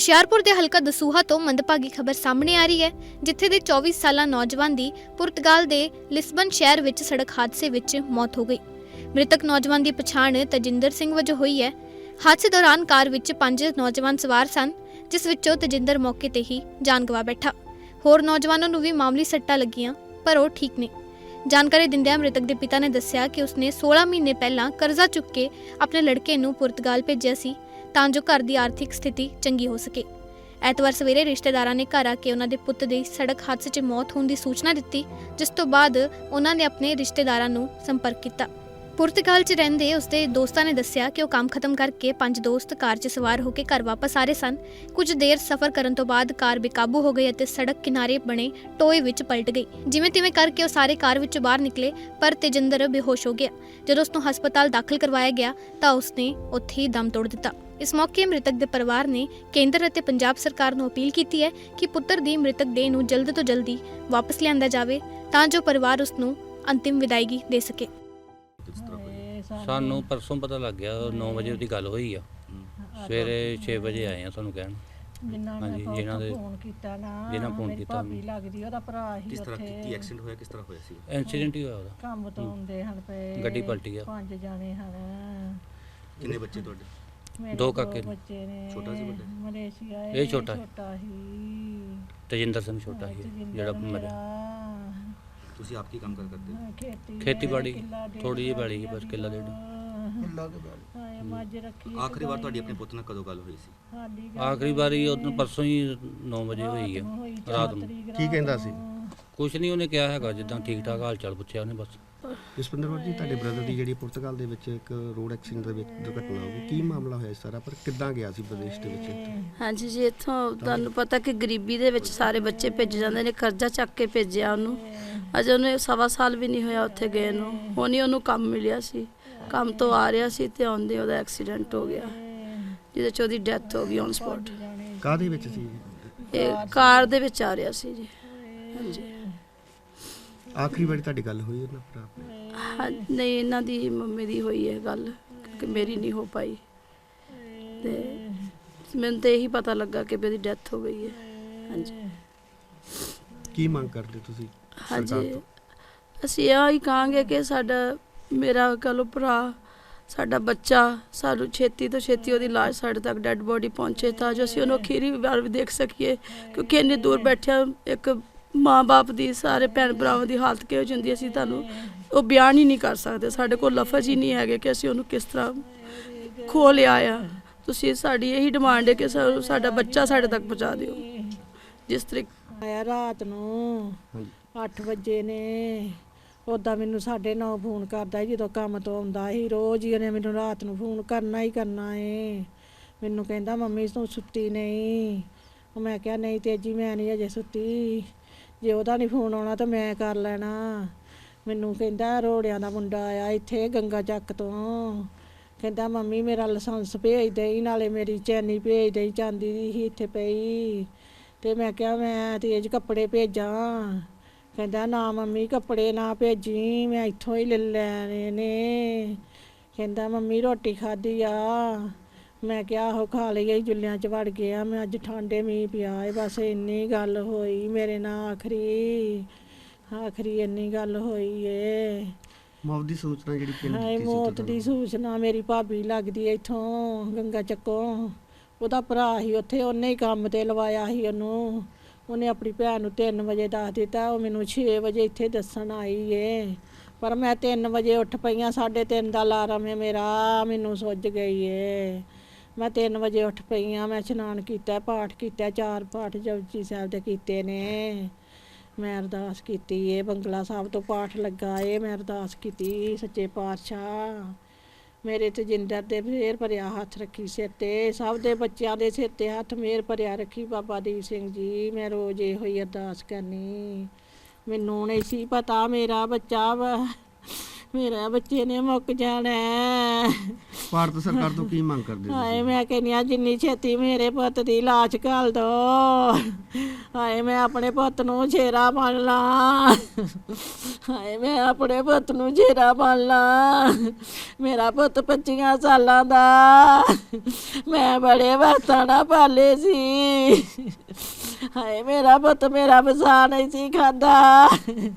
ਹੁਸ਼ਿਆਰਪੁਰ ਦੇ ਹਲਕਾ ਦਸੂਹਾ ਤੋਂ ਮੰਦਭਾਗੀ ਖਬਰ ਸਾਹਮਣੇ ਆ ਰਹੀ ਹੈ, ਜਿੱਥੇ ਦੇ 24 ਸਾਲਾ ਨੌਜਵਾਨ ਦੀ ਪੁਰਤਗਾਲ ਦੇ ਲਿਸਬਨ ਸ਼ਹਿਰ ਵਿੱਚ ਸੜਕ ਹਾਦਸੇ ਵਿੱਚ ਮੌਤ ਹੋ ਗਈ। ਮ੍ਰਿਤਕ ਨੌਜਵਾਨ ਦੀ ਪਛਾਣ ਤਜਿੰਦਰ ਸਿੰਘ ਵਜੋਂ ਹੋਈ ਹੈ। ਹਾਦਸੇ ਦੌਰਾਨ ਕਾਰ ਵਿੱਚ ਪੰਜ ਨੌਜਵਾਨ ਸਵਾਰ ਸਨ, ਜਿਸ ਵਿੱਚੋਂ ਤਜਿੰਦਰ ਮੌਕੇ ਤੇ ਹੀ ਜਾਨ ਗਵਾ ਬੈਠਾ। ਹੋਰ ਨੌਜਵਾਨਾਂ ਨੂੰ ਵੀ ਮਾਮੂਲੀ ਸੱਟਾਂ ਲੱਗੀਆਂ, ਪਰ ਉਹ ਠੀਕ ਨੇ। ਜਾਣਕਾਰੀ ਦਿੰਦਿਆਂ ਮ੍ਰਿਤਕ ਦੇ ਪਿਤਾ ਨੇ ਦੱਸਿਆ ਕਿ ਉਸਨੇ 16 ਮਹੀਨੇ ਪਹਿਲਾਂ ਕਰਜ਼ਾ ਚੁੱਕ ਕੇ ਆਪਣੇ ਲੜਕੇ ਨੂੰ ਪੁਰਤਗਾਲ ਭੇਜਿਆ ਸੀ। ਤਾਂ ਜੋ ਘਰ ਦੀ ਆਰਥਿਕ ਸਥਿਤੀ ਚੰਗੀ ਹੋ ਸਕੇ। ਐਤਵਾਰ ਸਵੇਰੇ ਰਿਸ਼ਤੇਦਾਰਾਂ ਨੇ ਘਰ ਆ ਕੇ ਉਹਨਾਂ ਦੇ ਪੁੱਤ ਦੀ ਸੜਕ ਹਾਦਸੇ 'ਚ ਮੌਤ ਹੋਣ ਦੀ ਸੂਚਨਾ ਦਿੱਤੀ, ਜਿਸ ਤੋਂ ਬਾਅਦ ਉਹਨਾਂ ਨੇ ਆਪਣੇ ਰਿਸ਼ਤੇਦਾਰਾਂ ਨੂੰ ਸੰਪਰਕ ਕੀਤਾ। ਪੁਰਤਗਾਲ 'ਚ ਰਹਿੰਦੇ ਉਸਦੇ ਦੋਸਤਾਂ ਨੇ ਦੱਸਿਆ ਕਿ ਉਹ ਕੰਮ ਖਤਮ ਕਰਕੇ ਪੰਜ ਦੋਸਤ ਕਾਰ 'ਚ ਸਵਾਰ ਹੋ ਕੇ ਘਰ ਵਾਪਸ ਆ ਰਹੇ ਸਨ। ਕੁਝ ਦੇਰ ਸਫ਼ਰ ਕਰਨ ਤੋਂ ਬਾਅਦ ਕਾਰ ਬੇਕਾਬੂ ਹੋ ਗਈ ਅਤੇ ਸੜਕ ਕਿਨਾਰੇ ਬਣੇ ਟੋਏ ਵਿੱਚ ਪਲਟ ਗਈ। ਜਿਵੇਂ ਤਿਵੇਂ ਕਰਕੇ ਉਹ ਸਾਰੇ ਕਾਰ ਵਿੱਚੋਂ ਬਾਹਰ ਨਿਕਲੇ, ਪਰ ਤੇਜਿੰਦਰ ਬੇਹੋਸ਼ ਹੋ ਗਿਆ। ਜਦੋਂ ਉਸ ਨੂੰ ਹਸਪਤਾਲ ਦਾਖਲ ਕਰਵਾਇਆ ਗਿਆ, ਤਾਂ ਉਸਨੇ ਉੱਥੇ ਹੀ ਦਮ ਤੋੜ ਦਿੱਤਾ। ਇਸ ਮੌਕੇ ਮ੍ਰਿਤਕ ਦੇ ਪਰਿਵਾਰ ਨੇ ਕੇਂਦਰ ਅਤੇ ਪੰਜਾਬ ਸਰਕਾਰ ਨੂੰ ਅਪੀਲ ਕੀਤੀ ਹੈ ਕਿ ਪੁੱਤਰ ਦੀ ਮ੍ਰਿਤਕ ਦੇਹ ਨੂੰ ਜਲਦ ਤੋਂ ਜਲਦੀ ਵਾਪਸ ਲਿਆਂਦਾ ਜਾਵੇ ਤਾਂ ਜੋ ਪਰਿਵਾਰ ਉਸ ਨੂੰ ਅੰਤਿਮ ਵਿਦਾਇਗੀ ਦੇ ਸਕੇ। ਸਾਨੂੰ ਪਰਸੋਂ ਪਤਾ ਲੱਗ ਗਿਆ 9 ਵਜੇ ਉਹਦੀ ਗੱਲ ਹੋਈ ਆ। ਸਵੇਰੇ 6 ਵਜੇ ਆਏ ਆ ਸਾਨੂੰ ਕਹਿਣ। ਜਿਨ੍ਹਾਂ ਨੇ ਜਿਨ੍ਹਾਂ ਦੇ- ਫੋਨ ਕੀਤਾ ਨਾ ਜਿਨ੍ਹਾਂ ਮੇਰੀ ਕੀਤਾ। ਭਾਬੀ ਲੱਗਦੀ ਉਹਦਾ ਭਰਾ ਹੀ ਕਿਸ ਤਰ੍ਹਾਂ ਕੀ ਐਕਸੀਡੈਂਟ ਹੋਇਆ ਕਿਸ ਤਰ੍ਹਾਂ ਹੋਇਆ ਸੀ? ਇਨਸੀਡੈਂਟ ਹੀ ਹੋਇਆ ਉਹਦਾ। ਕੰਮ ਤੋਂ ਆਉਂਦੇ ਹਨ ਪਏ ਗੱਡੀ ਪਲਟੀ ਆ। ਪੰਜ ਜਾਣੇ ਹਨ। ਕਿੰਨੇ ਬੱਚੇ ਤੁਹਾਡੇ? ਮੇਰੇ ਦੋ ਕਾਕੇ ਨੇ। ਬੱਚੇ ਨੇ ਛੋਟਾ ਸੀ ਵੱਡਾ? ਮਲੇਸ਼ੀਆ ਇਹ ਛੋਟਾ ਹੈ। ਛੋਟਾ ਹੀ ਤੇਜਿੰਦਰ ਸਿੰਘ ਛੋਟਾ ਸੀ ਤਜਿੰਦਰ ਜਿਹੜਾ ਮਰਿਆ। ਮੇਰਾ, ਤੁਸੀਂ ਆਪ ਕੀ ਕੰਮ ਕਰ ਕਰਦੇ? ਹੋ ਖੇਤੀ ਖੇਤੀਬਾੜੀ, ਕਿੱਲਾ ਡੇਢ ਥੋੜ੍ਹੀ ਜਿਹੀ ਬਾੜੀ ਹੈ, ਬਸ ਕਿੱਲਾ ਕਿੱਲਾ। ਡੇਢ। ਹਾਂ ਮੱਝ ਰੱਖੀ ਆਖਰੀ ਵਾਰ ਤੁਹਾਡੀ ਆਪਣੇ ਪੁੱਤ ਨਾਲ ਕਦੋਂ ਗੱਲ ਹੋਈ ਸੀ? ਸਾਡੀ ਆਖਰੀ ਵਾਰੀ ਉਹਨੂੰ ਪਰਸੋਂ ਹੀ 9 ਵਜੇ ਹੋਈ ਆ ਰਾਤ ਨੂੰ। ਕੀ ਕਹਿੰਦਾ ਸੀ? ਕੁਝ ਨਹੀਂ ਉਹਨੇ ਕਿਹਾ ਹੈਗਾ ਜਿੱਦਾਂ ਠੀਕ ਠਾਕ ਹਾਲ ਚਾਲ ਪੁੱਛਿਆ ਉਹਨੇ ਬਸ। ਜਸਪਿੰਦਰ ਕੌਰ ਜੀ ਤੁਹਾਡੇ ਬ੍ਰਦਰ ਦੀ ਜਿਹੜੀ ਪੁਰਤਗਾਲ ਦੇ ਵਿੱਚ ਇੱਕ ਰੋਡ ਐਕਸੀਡੈਂਟ ਦੇ ਵਿੱਚ ਦੁਰਘਟਨਾ ਹੋ ਗਈ। ਕੀ ਮਾਮਲਾ ਹੋਇਆ ਸਾਰਾ? ਪਰ ਕਿੱਦਾਂ ਗਿਆ ਸੀ ਵਿਦੇਸ਼ ਦੇ ਵਿੱਚ ਹਾਂਜੀ ਜੀ ਇੱਥੋਂ ਤੁਹਾਨੂੰ ਪਤਾ ਕਿ ਗਰੀਬੀ ਦੇ ਵਿੱਚ ਸਾਰੇ ਬੱਚੇ ਭੇਜ ਜਾਂਦੇ ਨੇ ਕਰਜ਼ਾ ਚੱਕ ਕੇ ਭੇਜਿਆ ਉਹਨੂੰ। ਅਜੇ ਉਹਨੇ ਸਵਾ ਸਾਲ ਵੀ ਨਹੀਂ ਹੋਇਆ ਉੱਥੇ ਗਏ ਨੂੰ। ਹੁਣ ਉਹਨੂੰ ਕੰਮ ਮਿਲਿਆ ਸੀ। ਕੰਮ ਤੋਂ ਆ ਰਿਹਾ ਸੀ ਤੇ ਆਉਂਦੇ ਉਹਦਾ ਐਕਸੀਡੈਂਟ ਹੋ ਗਿਆ ਜਿਹਦੇ ਚ ਉਹਦੀ ਡੈਥ ਹੋ ਗਈ ਔਨ ਸਪੌਟ ਕਾਹਦੇ ਵਿੱਚ ਸੀ? ਇਹ ਕਾਰ ਦੇ ਵਿੱਚ ਆ ਰਿਹਾ ਸੀ ਜੀ। ਹਾਂਜੀ। ਆਖਰੀ ਵਾਰੀ ਤੁਹਾਡੀ ਗੱਲ ਹੋਈ ਉਹਨਾਂ ਭਰਾ ਨਾਲ? ਹਾਂ ਨਹੀਂ ਇਹਨਾਂ ਦੀ ਮੰਮੀ ਦੀ ਹੋਈ ਹੈ ਗੱਲ ਕਿ ਮੇਰੀ ਨਹੀਂ ਹੋ ਪਾਈ। ਤੇ ਮੈਨੂੰ ਤੇ ਇਹੀ ਪਤਾ ਲੱਗਾ ਕਿ ਵੀ ਇਹਦੀ ਡੈਥ ਹੋ ਗਈ ਹੈ। ਹਾਂਜੀ। ਕੀ ਮੰਗ ਕਰਦੇ ਤੁਸੀਂ ਸਰਕਾਰ ਹਾਂਜੀ। ਤੋਂ? ਅਸੀਂ ਇਹ ਹੀ ਕਹਾਂਗੇ ਕਿ ਸਾਡਾ ਮੇਰਾ ਕਹੋ ਭਰਾ ਸਾਡਾ ਬੱਚਾ ਸਾਨੂੰ ਛੇਤੀ ਤੋਂ ਛੇਤੀ ਉਹਦੀ ਲਾਸ਼ ਸਾਡੇ ਤੱਕ ਡੈੱਡ ਬੋਡੀ ਪਹੁੰਚੇ ਤਾਂ ਜੋ ਅਸੀਂ ਉਹਨੂੰ ਅਖੀਰੀ ਵਾਰ ਵੀ ਦੇਖ ਸਕੀਏ। ਕਿਉਂਕਿ ਇੰਨੀ ਦੂਰ ਬੈਠਿਆ ਇੱਕ ਮਾਂ-ਬਾਪ ਦੀ ਸਾਰੇ ਭੈਣ ਭਰਾਵਾਂ ਦੀ ਹਾਲਤ ਕਿਹੋ ਜਿਹੀ ਹੁੰਦੀ ਹੈ, ਅਸੀਂ ਤੁਹਾਨੂੰ ਉਹ ਬਿਆਨ ਹੀ ਨਹੀਂ ਕਰ ਸਕਦੇ। ਸਾਡੇ ਕੋਲ ਲਫ਼ਜ਼ ਹੀ ਨਹੀਂ ਹੈਗੇ ਕਿ ਅਸੀਂ ਉਹਨੂੰ ਕਿਸ ਤਰ੍ਹਾਂ ਖੋ ਲਿਆ ਆ। ਤੁਸੀਂ ਸਾਡੀ ਇਹੀ ਡਿਮਾਂਡ ਹੈ ਕਿ ਸਾ- ਸਾਡਾ ਬੱਚਾ ਸਾਡੇ ਤੱਕ ਪਹੁੰਚਾ ਦਿਓ। ਜਿਸ ਤਰੀਕੇ ਆਇਆ ਰਾਤ ਨੂੰ ਹਾਂਜੀ 8 ਵਜੇ ਨੇ। ਉਦਾਂ ਮੈਨੂੰ 9:30 ਫੋਨ ਕਰਦਾ ਸੀ ਜਦੋਂ ਕੰਮ ਤੋਂ ਆਉਂਦਾ ਸੀ। ਰੋਜ਼ ਹੀ ਉਹਨੇ ਮੈਨੂੰ ਰਾਤ ਨੂੰ ਫੋਨ ਕਰਨਾ ਹੀ ਕਰਨਾ ਏ। ਮੈਨੂੰ ਕਹਿੰਦਾ ਮੰਮੀ ਤੂੰ ਸੁੱਤੀ ਨਹੀਂ? ਉਹ ਮੈਂ ਕਿਹਾ ਨਹੀਂ ਤੇਜੀ ਮੈਂ ਨਹੀਂ ਅਜੇ ਸੁੱਤੀ। ਜੇ ਉਹਦਾ ਨਹੀਂ ਫੋਨ ਆਉਣਾ ਤਾਂ ਮੈਂ ਕਰ ਲੈਣਾ। ਮੈਨੂੰ ਕਹਿੰਦਾ ਰੋੜਿਆਂ ਦਾ ਮੁੰਡਾ ਆਇਆ ਇੱਥੇ ਗੰਗਾ ਚੱਕ ਤੋਂ। ਕਹਿੰਦਾ, ਮੰਮੀ, ਮੇਰਾ ਲਾਇਸੈਂਸ ਭੇਜ ਦੇਈ, ਨਾਲੇ ਮੇਰੀ ਚੈਨੀ ਭੇਜ ਦੇਈ, ਚਾਂਦੀ ਦੀ ਸੀ ਇੱਥੇ ਪਈ। ਤੇ ਮੈਂ ਕਿਹਾ, ਮੈਂ ਤੇਜ ਕੱਪੜੇ ਭੇਜਾਂ। ਕਹਿੰਦਾ, ਨਾ ਮੰਮੀ, ਕੱਪੜੇ ਨਾ ਭੇਜੀ, ਮੈਂ ਇੱਥੋਂ ਹੀ ਲੈ ਲੈਣੇ ਨੇ। ਕਹਿੰਦਾ, ਮੰਮੀ, ਰੋਟੀ ਖਾਧੀ ਆ। ਮੈਂ ਕਿਹਾ ਆਹੋ ਖਾ ਲਈ ਅਸੀਂ ਜੁੱਲਿਆਂ 'ਚ ਵੜ ਗਿਆ ਮੈਂ ਅੱਜ ਠੰਡੇ ਮੀਂਹ ਪਿਆ ਏ ਬਸ ਇੰਨੀ ਗੱਲ ਹੋਈ ਮੇਰੇ ਨਾਲ ਆਖਰੀ। ਆਖਰੀ ਇੰਨੀ ਗੱਲ ਹੋਈ ਏ। ਮੌਤ ਦੀ ਸੂਚਨਾ ਜਿਹੜੀ ਪਿੰਡ ਹਾਏ ਦਿੱਤੀ ਸੀ ਮੌਤ? ਦੀ ਸੂਚਨਾ ਮੇਰੀ ਭਾਬੀ ਲੱਗਦੀ ਐ ਇੱਥੋਂ ਗੰਗਾ ਚੱਕੋਂ। ਉਹਦਾ ਭਰਾ ਸੀ ਉੱਥੇ ਉਹਨੇ ਹੀ ਕੰਮ ਤੇ ਲਵਾਇਆ ਸੀ ਉਹਨੂੰ। ਉਹਨੇ ਆਪਣੀ ਭੈਣ ਨੂੰ 3 ਵਜੇ ਦੱਸ ਦਿੱਤਾ ਉਹ ਮੈਨੂੰ 6 ਵਜੇ ਇੱਥੇ ਦੱਸਣ ਆਈ ਏ। ਪਰ ਮੈਂ 3 ਵਜੇ ਉੱਠ ਪਈਆਂ 3:30 ਦਾ ਅਲਾਰਮ ਏ ਮੇਰਾ ਮੈਨੂੰ ਸੁੱਜ ਗਈ ਏ। ਮੈਂ 3 ਵਜੇ ਉੱਠ ਪਈ ਪਈਆਂ ਮੈਂ ਇਸ਼ਨਾਨ ਕੀਤਾ, ਪਾਠ ਕੀਤਾ, ਚਾਰ ਪਾਠ ਜਪਜੀ ਸਾਹਿਬ ਦੇ ਕੀਤੇ ਨੇ। ਮੈਂ ਅਰਦਾਸ ਕੀਤੀ ਏ, ਬੰਗਲਾ ਸਾਹਿਬ ਤੋਂ ਪਾਠ ਲੱਗਾ ਏ, ਮੈਂ ਅਰਦਾਸ ਕੀਤੀ ਸੱਚੇ ਪਾਤਸ਼ਾਹ। ਮੇਰੇ ਤੇ ਜਿੰਦਰ ਦੇ ਫੇਰ ਭਰਿਆ ਹੱਥ ਰੱਖੀ ਸਿਰ ਤੇ, ਸਭ ਦੇ ਬੱਚਿਆਂ ਦੇ ਸਿਰ ਤੇ ਹੱਥ ਮੇਰ ਭਰਿਆ ਰੱਖੀ ਬਾਬਾ ਦੀਪ ਸਿੰਘ ਜੀ, ਮੈਂ ਰੋਜ਼ ਇਹੋ ਹੀ ਅਰਦਾਸ ਕਰਨੀ। ਮੈਨੂੰ ਨਹੀਂ ਸੀ ਪਤਾ ਮੇਰਾ ਬੱਚਾ ਵਾ। ਮੇਰਾ ਬੱਚੇ ਨੇ ਮੁੱਕ ਜਾਣਾ। ਭਾਰਤ ਸਰਕਾਰ ਤੋਂ ਕੀ ਮੰਗ ਕਰਦੇ ਹਾਏ ਮੈਂ ਕਹਿੰਦੀ ਹਾਂ ਜਿੰਨੀ ਛੇਤੀ ਮੇਰੇ ਪੁੱਤ ਦੀ ਲਾਸ਼ ਘਾਲ ਦੋ। ਹਾਏ ਮੈਂ ਆਪਣੇ ਪੁੱਤ ਨੂੰ ਛੇਰਾ ਬਣ ਲਾਂ। ਹਾਏ ਮੈਂ ਆਪਣੇ ਪੁੱਤ ਨੂੰ ਛੇਰਾ ਬਣ ਲਾਂ। ਮੇਰਾ ਪੁੱਤ 25 ਸਾਲਾਂ ਦਾ। ਮੈਂ ਬੜੇ ਨਾਲ ਪਾਲੇ ਸੀ। ਹਾਏ ਮੇਰਾ ਪੁੱਤ ਮੇਰਾ ਵਸਾ ਨਹੀਂ ਸੀ ਖਾਂਦਾ।